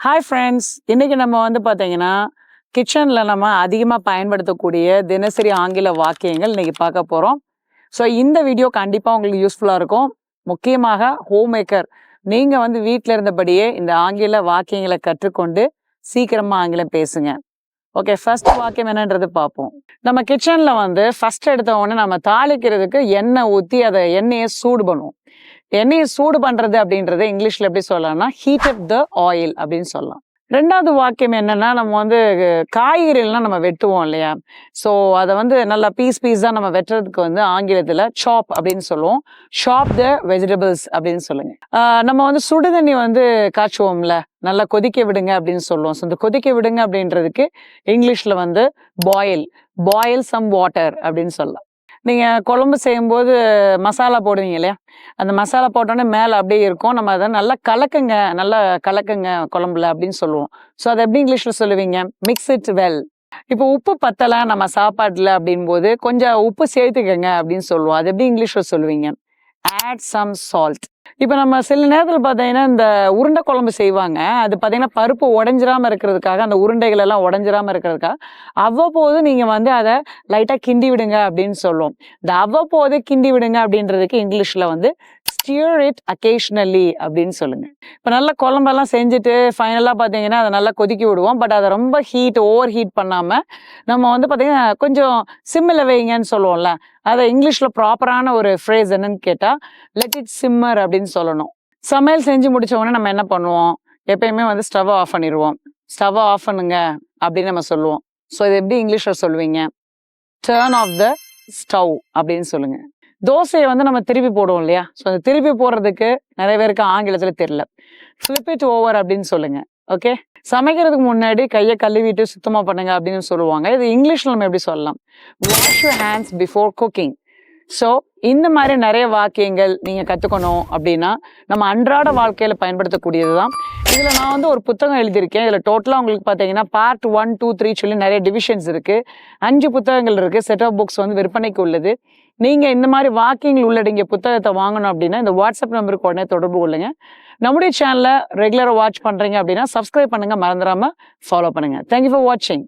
Hi friends இன்னைக்கு நம்ம வந்து பார்த்தீங்கன்னா கிச்சனில் நம்ம அதிகமாக பயன்படுத்தக்கூடிய தினசரி ஆங்கில வாக்கியங்கள் இன்றைக்கி பார்க்க போகிறோம் ஸோ இந்த வீடியோ கண்டிப்பாக உங்களுக்கு யூஸ்ஃபுல்லாக இருக்கும். முக்கியமாக ஹோம் மேக்கர் நீங்கள் வந்து வீட்டில் இருந்தபடியே இந்த ஆங்கில வாக்கியங்களை கற்றுக்கொண்டு சீக்கிரமாக ஆங்கிலம் பேசுங்க. ஓகே ஃபர்ஸ்ட் வாக்கியம் என்னன்றது பார்ப்போம். நம்ம கிச்சனில் வந்து ஃபஸ்ட் எடுத்த உடனே நம்ம தாளிக்கிறதுக்கு எண்ணெய் ஊற்றி அதை எண்ணெயை சூடு பண்ணுவோம். எண்ணெயை சூடு பண்ணுறது அப்படின்றத இங்கிலீஷில் எப்படி சொல்லலாம்னா ஹீட் அப் த ஆயில் அப்படின்னு சொல்லலாம். ரெண்டாவது வாக்கியம் என்னன்னா நம்ம வந்து காய்கறிகள்லாம் நம்ம வெட்டுவோம் இல்லையா? ஸோ அதை வந்து நல்லா பீஸ் பீஸாக நம்ம வெட்டுறதுக்கு வந்து ஆங்கிலத்தில் சாப் அப்படின்னு சொல்லுவோம். ஷாப் த வெஜிடபிள்ஸ் அப்படின்னு சொல்லுங்க. நம்ம வந்து சுடுதண்ணி வந்து காய்ச்சுவோம்ல. நல்லா கொதிக்க விடுங்க அப்படின்னு சொல்லுவோம். ஸோ இந்த கொதிக்க விடுங்க அப்படின்றதுக்கு இங்கிலீஷில் வந்து பாயில் பாயில் சம் வாட்டர் அப்படின்னு சொல்லலாம். நீங்கள் குழம்பு செய்யும்போது மசாலா போடுவீங்க இல்லையா? அந்த மசாலா போட்டோன்னே மேலே அப்படியே இருக்கும். நம்ம அதை நல்லா கலக்குங்க. நல்லா கலக்குங்க குழம்புல அப்படின்னு சொல்லுவோம். ஸோ அதை எப்படி இங்கிலீஷில் சொல்லுவீங்க? மிக்ஸ் இட் வெல் இப்போ உப்பு பத்தலை நம்ம சாப்பாட்டில் அப்படின்போது கொஞ்சம் உப்பு சேர்த்துக்கங்க அப்படின்னு சொல்லுவோம். அது எப்படி இங்கிலீஷில் சொல்லுவீங்க? ஆட் சம் சால்ட் இப்போ நம்ம சில நேரத்தில் பார்த்தீங்கன்னா இந்த உருண்டை குழம்பு செய்வாங்க. அது பார்த்தீங்கன்னா பருப்பு உடஞ்சிராம இருக்கிறதுக்காக அந்த உருண்டைகள் எல்லாம் உடஞ்சிராம இருக்கிறதுக்காக அவ்வப்போது நீங்கள் வந்து அதை லைட்டாக கிண்டி விடுங்க அப்படின்னு சொல்லுவோம். இந்த அவ்வப்போது கிண்டி விடுங்க அப்படின்றதுக்கு இங்கிலீஷில் வந்து ஸ்டியர் இட் அக்கேஷ்னலி அப்படின்னு சொல்லுங்க. இப்போ நல்லா குழம்பெல்லாம் செஞ்சுட்டு ஃபைனலாக பார்த்தீங்கன்னா அதை நல்லா கொதிக்க விடுவோம். பட் அதை ரொம்ப ஹீட் ஓவர் ஹீட் பண்ணாமல் நம்ம வந்து பார்த்தீங்கன்னா கொஞ்சம் சிம்மில் வைங்கன்னு சொல்லுவோம்ல. அதை இங்கிலீஷில் ப்ராப்பரான ஒரு ஃப்ரேஸ் என்னன்னு கேட்டால் லெட் இட் சிம்மர் அப்படின்னு அப்படின்னு சொல்லணும். சமையல் செஞ்சு முடிச்ச உடனே நம்ம என்ன பண்ணுவோம்? எப்பயுமே வந்து ஸ்டவ்வை ஆஃப் பண்ணிடுவோம் ஸ்டவ்வை ஆஃப் பண்ணுங்க அப்படின்னு நம்ம சொல்லுவோம். ஸோ இது எப்படி இங்கிலீஷில் சொல்லுவீங்க? டேர்ன் ஆஃப் த ஸ்டவ் அப்படின்னு சொல்லுங்க. தோசையை வந்து நம்ம திருப்பி போடுவோம் இல்லையா? ஸோ அந்த திருப்பி போடுறதுக்கு நிறைய பேருக்கு ஆங்கிலத்தில் தெரியல. ஃப்ளிப் இட் ஓவர் அப்படின்னு சொல்லுங்க. ஓகே சமைக்கிறதுக்கு முன்னாடி கையை கழுவிட்டு சுத்தமாக பண்ணுங்க அப்படின்னு சொல்லுவாங்க. இது இங்கிலீஷில் நம்ம எப்படி சொல்லலாம்? Wash your hands before cooking so இந்த மாதிரி நிறைய வாக்கியங்கள் நீங்கள் கற்றுக்கணும் அப்படின்னா நம்ம அன்றாட வாழ்க்கையில் பயன்படுத்தக்கூடியது தான் இதில் நான் வந்து ஒரு புத்தகம் எழுதியிருக்கேன். இதில் டோட்டலாக உங்களுக்கு பார்த்தீங்கன்னா பார்ட் ஒன் டூ த்ரீ சொல்லி நிறைய டிவிஷன்ஸ் இருக்குது அஞ்சு புத்தகங்கள் இருக்குது செட் ஆஃப் புக்ஸ் வந்து விற்பனைக்கு உள்ளது. நீங்கள் இந்த மாதிரி வாக்கியங்கள் உள்ளடங்கிய புத்தகத்தை வாங்கணும் அப்படின்னா இந்த வாட்ஸ்அப் நம்பருக்கு உடனே தொடர்பு கொள்ளுங்க. நம்முடைய சேனலை ரெகுலராக வாட்ச் பண்ணுறீங்க அப்படின்னா சப்ஸ்கிரைப் பண்ணுங்கள் மறந்துடாமல் ஃபாலோ பண்ணுங்கள் தேங்க்யூ ஃபார் வாட்சிங்